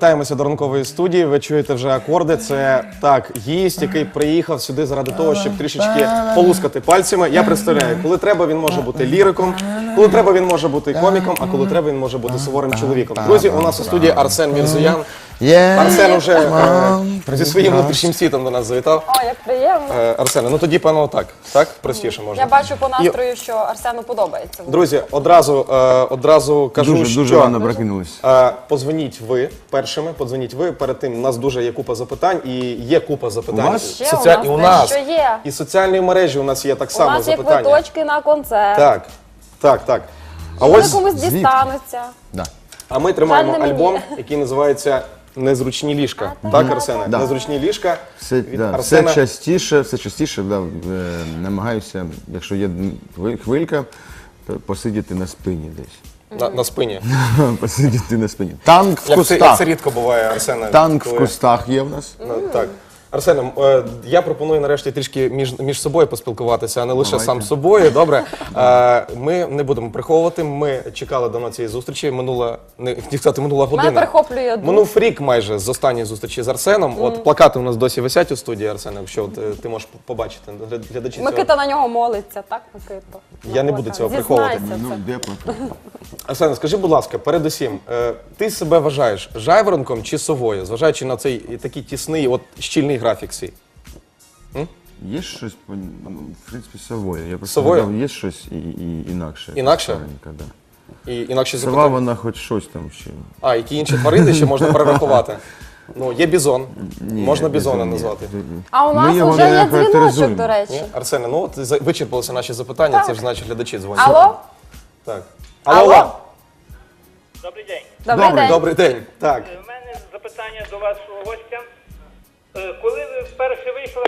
Вертаємося до ранкової студії. Ви чуєте вже акорди. Це так, гість, який приїхав сюди заради того, щоб трішечки полускати пальцями. Я представляю, коли треба, він може бути ліриком, коли треба, він може бути коміком, а коли треба, він може бути суворим чоловіком. Друзі, у нас у студії Арсен Мірзоян. Арсен уже е, зі своїм внутрішнім світом до нас завітав. О, як приємно. Е, Арсене, ну тоді, певно, так. Так? Простіше можна. Я бачу по настрою, що Арсену подобається. Друзі, одразу, е, одразу кажу, Дуже, що... дуже рано прокинулись. Е, Позвоніть ви першими, подзвоніть ви. Перед тим у нас дуже є купа запитань і є купа запитань. У вас? Ще Соціаль- у нас дещо є. І соціальні мережі у нас є так У само нас є запитання. квиточки на концерт. Так, так, так. А ось комусь звідки? дістануться. Да. а ми тримаємо Жаль, не мені. альбом, який називається Незручні ліжка. Так, Арсене? Да. Незручні ліжка. Все, від да, Арсена. все частіше, все частіше да, е, намагаюся, якщо є хви- хвилька, посидіти на спині десь. На, на спині. посидіти на спині. Танк в Як це, як кустах. це рідко буває, Арсена. Танк в коли- кустах є в нас. Ну, Так. Арсене, е, я пропоную нарешті трішки між, між собою поспілкуватися, а не лише сам з собою. Добре. Е, Ми не будемо приховувати. Ми чекали давно цієї зустрічі. Минула, не хотів сказати, минула година. Мене перехоплює дух. Минув рік майже з останньої зустрічі з Арсеном. От плакати у нас досі висять у студії Арсена, якщо от, е, ти можеш побачити гля- глядачі. цього. Микита на нього молиться, так, Микито? Я не Ну, буду цього зізнайся приховувати. це. Ну, де плакати? Арсене, скажи, будь ласка, передусім, е, ти себе вважаєш жайворонком чи совою, зважаючи на цей такий тісний, от щільний графік свій? Є щось, по- ну, в принципі, совою. Я просто Совою? гадав, є щось і, і, інакше. Інакше? Старенька, да. І інакше Сова, запитання. вона хоч щось там ще. А, які інші тварини ще можна перерахувати? Ну, є бізон. Ні, можна бізона ні. назвати. А у Ми нас його вже не є дзвіночок, характеризуємо. до речі. Ні? Арсене, ну от за- вичерпалися наші запитання, це ж значить глядачі дзвонять. Алло? Так. Алло, Алло? Добрий день. Добрий Добрий. день. Добрий день. Так. У мене запитання до вашого гостя. Е, Коли ви вперше вийшли,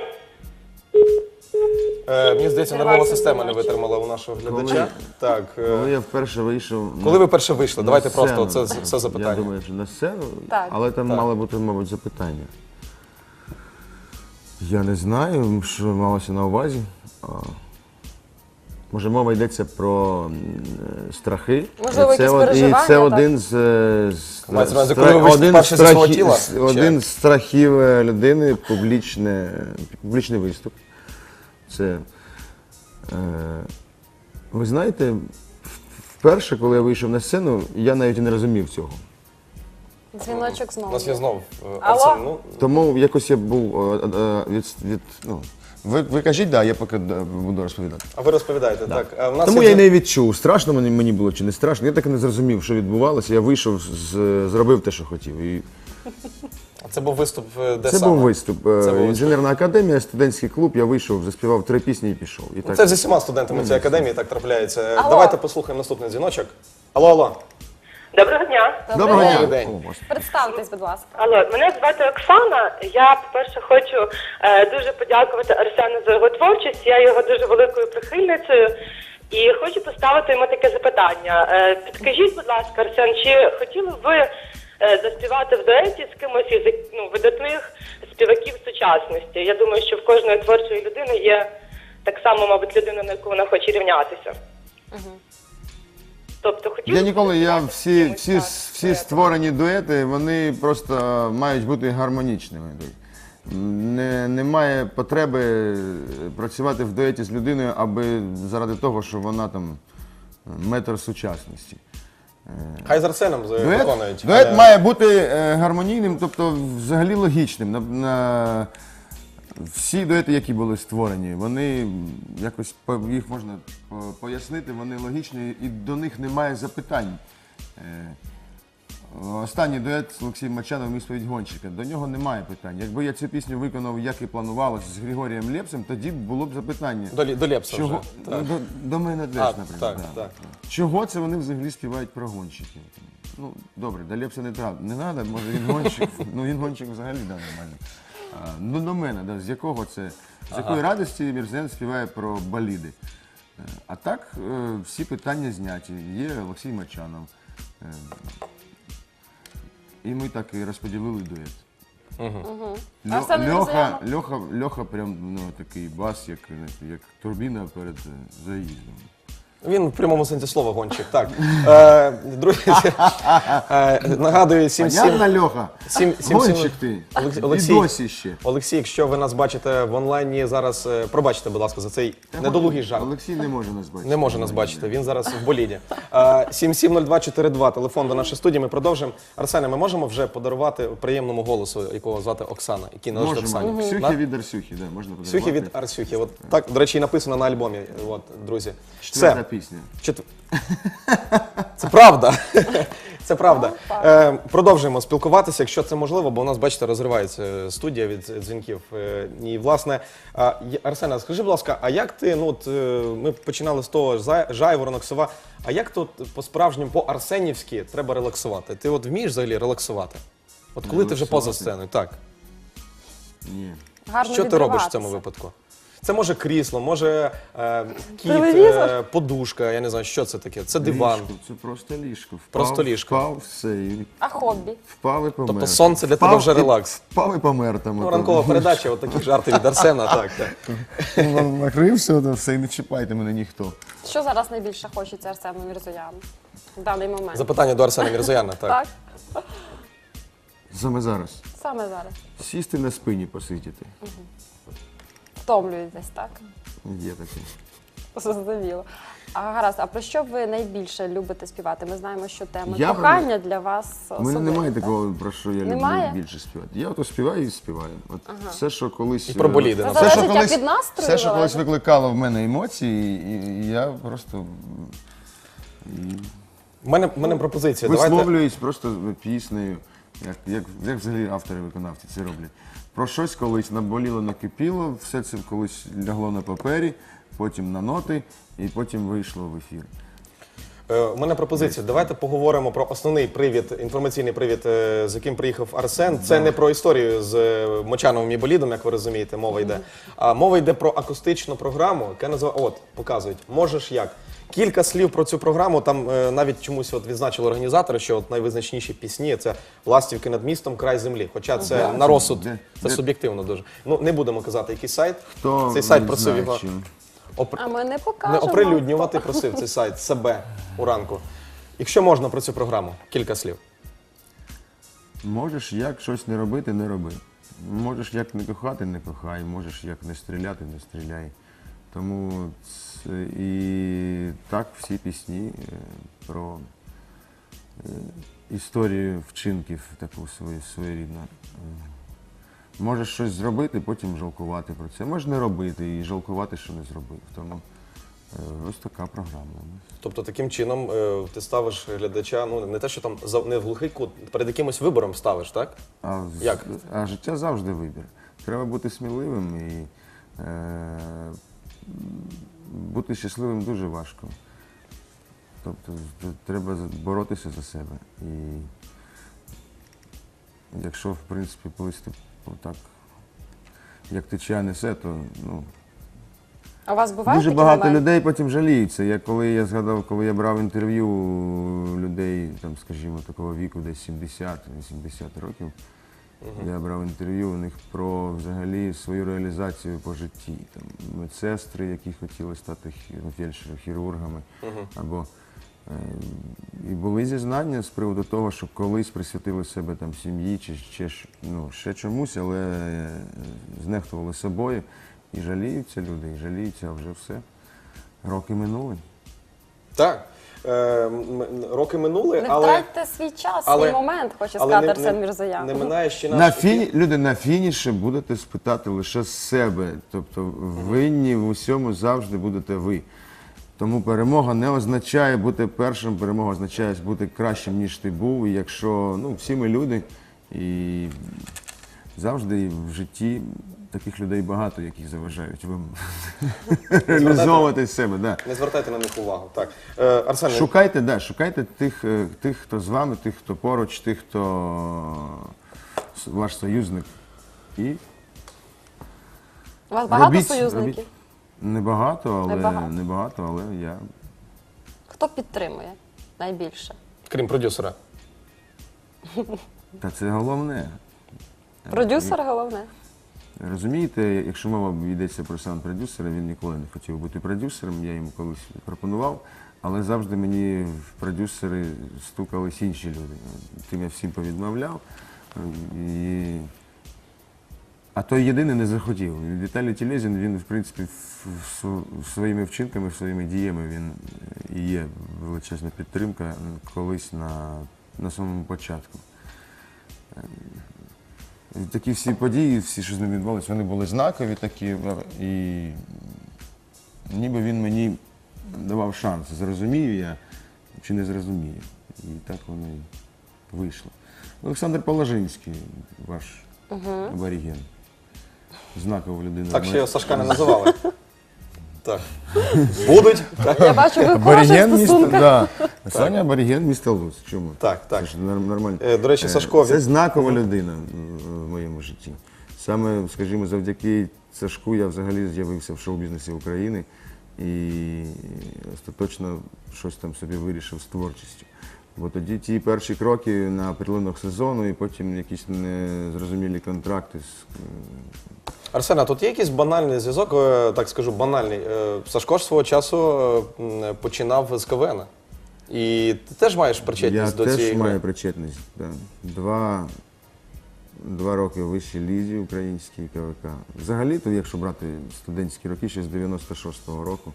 Е, мені здається, Це нервова система не витримала у нашого глядача. Так. е, Коли я вперше вийшов. Коли ви перше вийшли? на Давайте просто сцену, це все Я запитання. думаю, що на сцену, Так. але там мало бути, мабуть, запитання. Я не знаю, що малося на увазі. А, Може, мова йдеться про е, страхи. Можливо, І це якісь од- І переживання, це так? один з, е, з Мається на увазі, коли ви зі свого тіла? з- Чи Один як? з страхів е, людини публічне, публічний виступ. Це, е, ви знаєте, вперше, коли я вийшов на сцену, я навіть і не розумів цього. Дзвіночок У знову. нас є знов е, Алло? Арсен. Ну, Тому якось я був е, е, від, від ну, ви, ви кажіть, да, я поки да, буду розповідати. а ви розповідаєте, так. Е, У нас Тому є я й не відчув, страшно мені, мені було чи не страшно. Я так і не зрозумів, що відбувалося. Я вийшов, з, зробив те, що хотів. І Це був виступ е, де це саме? був виступ. Е, Це був виступ. Інженерна академія, студентський клуб. Я вийшов, заспівав три пісні і пішов. І так. Це зі всіма студентами цієї академії так трапляється. Е, Алло. Давайте послухаємо наступний дзвіночок. Алло, алло. Доброго дня. Доброго дня. день. О, Господи. Представтесь, будь ласка. Алло, мене звати Оксана. Я, по-перше, хочу е, дуже подякувати Арсену за його творчість. Я його дуже великою прихильницею. І хочу поставити йому таке запитання. Е, підкажіть, будь ласка, Арсен, чи хотіли б ви е, заспівати в дуеті з кимось із ну, видатних співаків сучасності? Я думаю, що в кожної творчої людини є так само, мабуть, людина, на яку вона хоче рівнятися. Тобто хотіли Я ніколи, я всі, всі, всі створені дуети, вони просто мають бути гармонічними. Не, немає потреби працювати в дуеті з людиною, аби заради того, що вона там метр сучасності. Хай з Арсеном е, Дует, виконують. дует Е, має бути е, гармонійним, тобто взагалі логічним. На, на, всі дуети, які були створені, вони якось по- їх можна по- пояснити, вони логічні і до них немає запитань. Е, Останній дует з Олексієм Мачановим «Ісповідь гонщика. До нього немає питань. Якби я цю пісню виконав, як і планувалось, з Григорієм Лепсом, тоді було б запитання. До, Лі- до Лепса Чого? вже. Ну. До, до мене теж, А, наприклад. так, да. так. Чого це вони взагалі співають про гонщиків? Ну, добре, до Лепса не треба. Не треба, може він гонщик. ну він гонщик взагалі да, нормально. А, ну до мене, да, з якого це, з якої радості Мірзен співає про боліди. Е, А так е, всі питання зняті. Є Олексій Мачанов. Е, І ми так і розподілили дует. Льо- Льоха, Льоха, Льоха прям ну, такий бас, як, як турбіна перед е, заїздом. Він в прямому сенсі слова гонщик. Так. Е, друзі, е, нагадую, 77... Понятно, Льоха? Сім- сім- Гонщик ти. Олексій- І досі ще. Олексій, якщо ви нас бачите в онлайні зараз, е, пробачте, будь ласка, за цей недолугий жарт. Олексій не може нас бачити. Не може нас бачити, він зараз в боліді. Е, 770242, телефон до нашої студії. Ми продовжимо. Арсене, ми можемо вже подарувати приємному голосу, якого звати Оксана, який належить Можемо. Оксані. Ксюхи На- від Арсюхи, да, можна подарувати. Сюхи від Арсюхи. От так, до речі, і написано на альбомі. От, друзі. Четверта Все. Пісня. Чет... Це правда. Це правда. Е, продовжуємо спілкуватися, якщо це можливо, бо у нас, бачите, розривається студія від дзвінків. Е, і, власне, а, Арсена, скажи, будь ласка, а як ти, ну, от, е, ми починали з того «Зай- жайворонок, сова, а як тут по-справжньому, по-арсенівськи треба релаксувати? Ти от вмієш взагалі релаксувати? От коли ти вже поза Релаксувати? сценою, так. Ні. Гарно Що ти робиш в відриватися. цьому випадку? Це може крісло, може е, кіт, Телевізор? е, подушка, я не знаю, що це таке. Це диван. Ліжко, це просто ліжко. Впав, Просто ліжко. Впав, все, і А хобі? впав і помер. Тобто сонце для Впав тебе вже і- релакс. Впав і помер там. Ну, ранкова передача, от такі жарти від Арсена, так. так. Накрився, то все, і не чіпайте мене ніхто. Що зараз найбільше хочеться Арсену Мірзояну в даний момент? Запитання до Арсена Мірзояна, так. Так, Саме зараз. саме зараз. Сісти на спині посидіти. Втомлюєтесь, так? Є таке. Зрозуміло. А гаразд, а про що ви найбільше любите співати? Ми знаємо, що тема Я кохання для вас У мене особлива, немає так? такого, про що я Немає? люблю більше співати. Я ото співаю і співаю. От все, що колись. І про е, боліди, Це. Все, що залежить, колись, від настрою все, що колись залежить. викликало в мене емоції, і, і я просто У мене, в мене пропозиція. Давайте. висловлююсь просто піснею, як, як, як взагалі автори виконавці це роблять. Про щось колись наболіло, накипіло, все це колись лягло на папері, потім на ноти, і потім вийшло в ефір. Е, У мене пропозиція. Давайте поговоримо про основний привід, інформаційний привід, е, з яким приїхав Арсен. Це не про історію з е, Мочановим і болідом, як ви розумієте, мова йде. А мова йде про акустичну програму, яка називає от показують. Можеш як. Кілька слів про цю програму. Там е, навіть чомусь от відзначили організатори, що от найвизначніші пісні це Ластівки над містом, край землі. Хоча це на розсуд, Де- це де- суб'єктивно дуже. Ну не будемо казати, який сайт. Хто Цей сайт просив його. опри- А ми не не покажемо. оприлюднювати просив цей сайт себе уранку. Якщо можна про цю програму, кілька слів. Можеш як щось не робити, не роби. Можеш як не кохати, не кохай, можеш як не стріляти, не стріляй. Тому це, і так всі пісні е, про е, історію вчинків таку свою своєрідну. Е, Можеш щось зробити, потім жалкувати про це. Можеш не робити і жалкувати, що не зробив. Тому е, ось така програма. Тобто таким чином е, ти ставиш глядача, ну не те, що там не в глухий кут, перед якимось вибором ставиш, так? А, Як? а життя завжди вибір. Треба бути сміливим і е, бути щасливим дуже важко. Тобто треба боротися за себе. І якщо, в принципі, плисти так, як течія несе, то ну, А у вас бувають Дуже такі багато моменти? людей потім жаліються. Я коли я згадав, коли я брав інтерв'ю людей, там, скажімо, такого віку, десь 70-80 років. Я брав інтерв'ю у них про взагалі свою реалізацію по житті. Там медсестри, які хотіли стати ну, фельдшерами, хірургами. Або е, і були зізнання з приводу того, що колись присвятили себе там сім'ї чи ще, ну, ще чомусь, але е, знехтували собою. І жаліються люди, і жаліються, а вже все. Роки минули. Так. Е, роки минули, Не але, втратьте свій час, але- свій момент, хоче але сказати не, Арсен Мірзоян. не минає ще На фіні, люди на фініші будете спитати лише з себе. Тобто винні в усьому завжди будете ви. Тому перемога не означає бути першим, перемога означає бути кращим, ніж ти був. І якщо ну, всі ми люди, і завжди в житті таких людей багато, які заважають вам реалізовувати себе. Да. Не звертайте на них увагу. Так. Е, Арсен, Шукайте, да, шукайте тих, е, тих, хто з вами, тих, хто поруч, тих, хто с- ваш союзник. І У вас багато робіть, союзників? робіть. Небагато, але Небагато. небагато, але я. Хто підтримує найбільше? крім продюсера. Та це головне. Продюсер головне. Розумієте, якщо мова йдеться про саунд-продюсера, він ніколи не хотів бути продюсером, я йому колись пропонував, але завжди мені в продюсери стукались інші люди. Тим я всім повідмовляв. І... А той єдиний не захотів. Віталій Тілезін, він, в принципі, своїми вчинками, своїми діями він е, і є величезна підтримка е, колись на, на самому початку. І Такі всі події, всі, що з ним відбувалися, вони були знакові такі, е, і ніби він мені давав шанс, зрозумію я чи не зрозумію. І так воно і вийшло. Олександр Положинський, ваш аборіген. Знакова людина. Так ще його Сашка не називали. Так. Будуть. Так, Я бачу, ви в хороших Абориген міста, стосунках. да. Саня абориген міста Луц. Чому? так. так. Це ж нар- нормально. Е, до речі, Е, Сашко, Це він- знакова людина м, в моєму житті. Саме, скажімо, завдяки Сашку я взагалі з'явився в шоу-бізнесі України і остаточно щось там собі вирішив з творчістю. Бо тоді ті перші кроки на прилинок сезону і потім якісь незрозумілі контракти з Арсена, тут є якийсь банальний зв'язок, е, так скажу, банальний. Е, Сашко ж свого часу е, м, починав з КВН. І ти теж маєш Я причетність до теж цієї гри? маю причетність. Да. Два, два роки в вищій лізі українській КВК. Взагалі-то, якщо брати студентські роки, ще з 96-го року,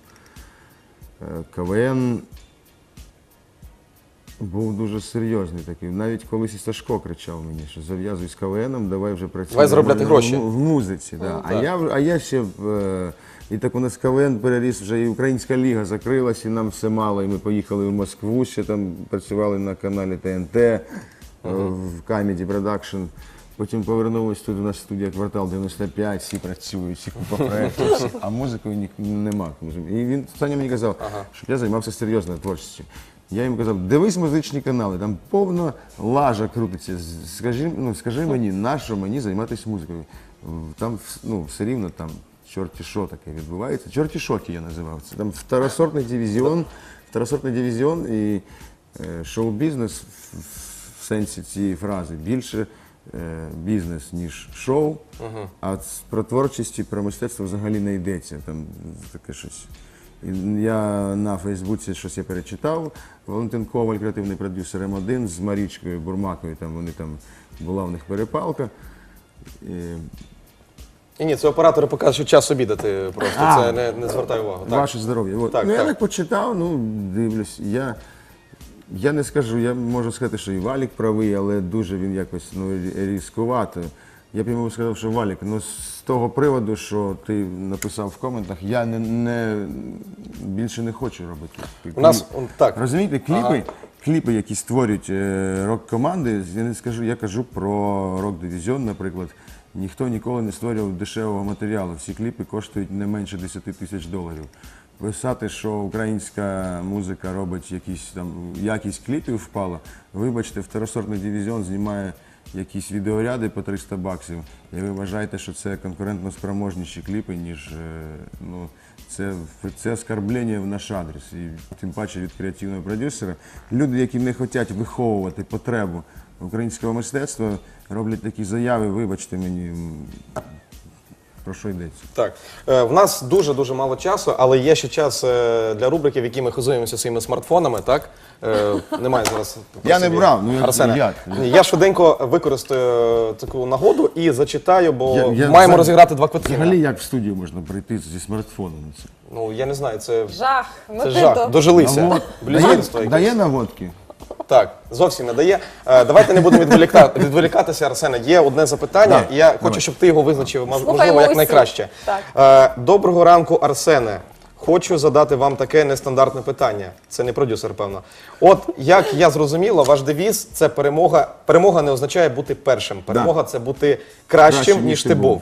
е, КВН був дуже серйозний такий. Навіть колись і Сашко кричав мені, що зав'язуй з КВНом, давай вже працювати. Давай заробляти гроші. В, в музиці. Да. а, так. я, в- а я ще е, і так у нас КВН переріс, вже і Українська ліга закрилась, і нам все мало. І ми поїхали в Москву, ще там працювали на каналі ТНТ е, в Comedy Production. Потім повернулись тут у нас студія квартал 95, всі працюють, всі купа проєктів, всі, а музики ні, нема. І він Саня мені казав, щоб я займався серйозною творчістю. Я йому казав, дивись музичні канали, там повна лажа крутиться. Скажи, ну, скажи мені, на що мені займатися музикою? Там ну, все рівно там чорті що таке відбувається. Чорті шоки я називав це. Там второсортний дивізіон, второсортний дивізіон і е, шоу-бізнес в, в сенсі цієї фрази більше бізнес, ніж шоу. А з- про творчість і про мистецтво взагалі не йдеться. Там таке щось. Я на Фейсбуці щось я перечитав. Валентин Коваль, креативний продюсер М1 з Марічкою Бурмакою, там вони там була в них перепалка. І, І ні, це оператори покажуть, що час обідати просто. А. Це не, не звертай увагу. Так. Ваше здоров'я. Так, ну, я так. так почитав, ну, дивлюсь. Я, я не скажу, я можу сказати, що і Валік правий, але дуже він якось ну, рі- різкувато. Я б йому сказав, що Валік, ну з того приводу, що ти написав в коментах, я не, не більше не хочу робити. У нас, он, так. Розумієте, кліпи, кліпи, які створюють е, рок-команди, я не скажу, я кажу про рок-дивізіон, наприклад. Ніхто ніколи не створював дешевого матеріалу. Всі кліпи коштують не менше 10 тисяч доларів. Писати, що українська музика робить якісь там якість кліпів впала. Вибачте, второсортний дивізіон знімає якісь відеоряди по 300 баксів. І ви вважаєте, що це конкурентно спроможніші кліпи, ніж е, ну, це, це оскарблення в наш адрес. І тим паче від креативного продюсера. Люди, які не хочуть виховувати потребу українського мистецтва, роблять такі заяви, вибачте мені, про що йдеться. Так, е, в нас дуже дуже мало часу, але є ще час е, для рубрики, в якій ми хизуємося своїми смартфонами. Так е, немає зараз. Я не брав, ну, як- Арсене. як? Я швиденько використаю таку нагоду і зачитаю, бо Я- я маємо взагалі- розіграти два квитки. Взагалі, як в студію можна прийти зі смартфоном? Ну я не знаю, це, Жах, це Микито. жах. Дожилися. Навод- Блюзнірство дає, якесь. дає наводки? Так, зовсім не дає. Е, давайте не будемо відволікта- відволікатися, Арсене. Є одне запитання, Да, і я давай. хочу, щоб ти його визначив, мож- Слухаємо можливо, як усі. найкраще. Так. Е, доброго ранку, Арсене. Хочу задати вам таке нестандартне питання. Це не продюсер, певно. От як я зрозуміла, ваш девіз це перемога. Перемога не означає бути першим. Перемога це бути кращим, Кращим, ніж ти був.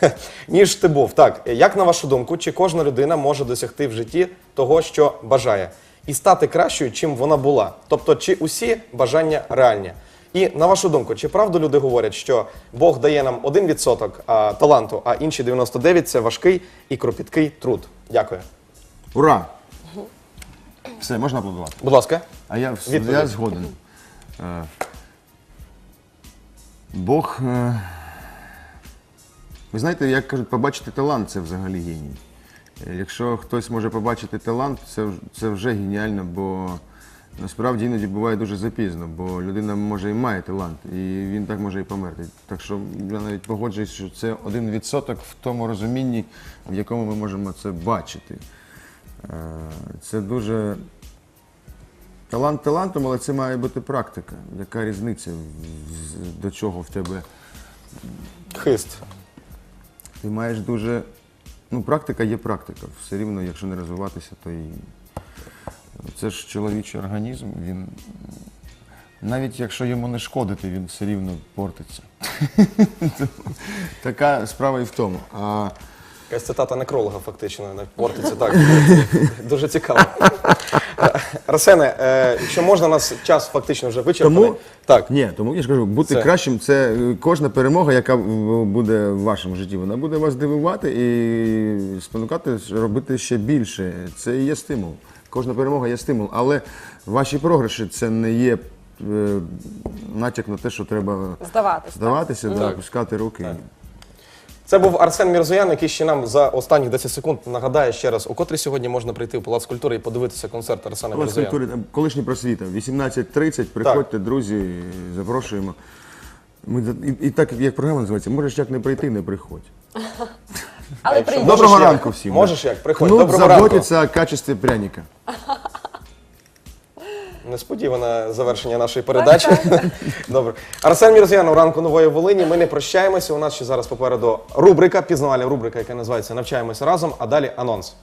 ніж ти був. Так, як на вашу думку, чи кожна людина може досягти в житті того, що бажає, і стати кращою, чим вона була? Тобто, чи усі бажання реальні? І на вашу думку, чи правду люди говорять, що Бог дає нам 1% а, таланту, а інші 99% це важкий і кропіткий труд? Дякую. Ура! Все, можна аплодувати. Будь ласка. А я, Відповідь. я згоден. Е, Бог е, Ви знаєте, як кажуть, побачити талант це взагалі геній. Якщо хтось може побачити талант, це, це вже геніально, бо насправді іноді буває дуже запізно, бо людина може і має талант, і він так може і померти. Так що я навіть погоджуюсь, що це один відсоток в тому розумінні, в якому ми можемо це бачити. Е, Це дуже талант талантом, але це має бути практика. Яка різниця до чого в тебе? Хист. Ти маєш дуже. Ну, практика є практика. Все рівно, якщо не розвиватися, то і. Це ж чоловічий організм, він. Навіть якщо йому не шкодити, він все рівно портиться. Така справа і в тому. А Якась цитата некролога, фактично, портиться так. Дуже цікаво. Арсене, е, якщо можна, у нас час фактично вже вичерпаний. Тому Так, ні, тому я ж кажу, бути Це- кращим це е, кожна перемога, яка в- буде в вашому житті, вона буде вас дивувати і спонукати робити ще більше. Це і є стимул. Кожна перемога є стимул, але ваші програші це не є е, натяк на те, що треба Здаватись. здаватися, да, опускати руки. Це був Арсен Мірзоян, який ще нам за останні 10 секунд нагадає ще раз, у котрій сьогодні можна прийти в Палац культури і подивитися концерт Арсена Палац Мірзояна. культури, там, колишній просвіта, 18.30, приходьте, друзі, запрошуємо. Ми, за- і, і так, як програма називається, можеш як не прийти, не приходь. Але прийдіть. Доброго Можеш ранку всім. Можеш як? Приходь. Доброго ранку. заботиться о качестве пряника. Несподіване завершення нашої передачі. Добре. Арсен Мірзіянов, ранку нової Волині. Ми не прощаємося. У нас ще зараз попереду рубрика, пізнавальна рубрика, яка називається Навчаємося разом, а далі анонс.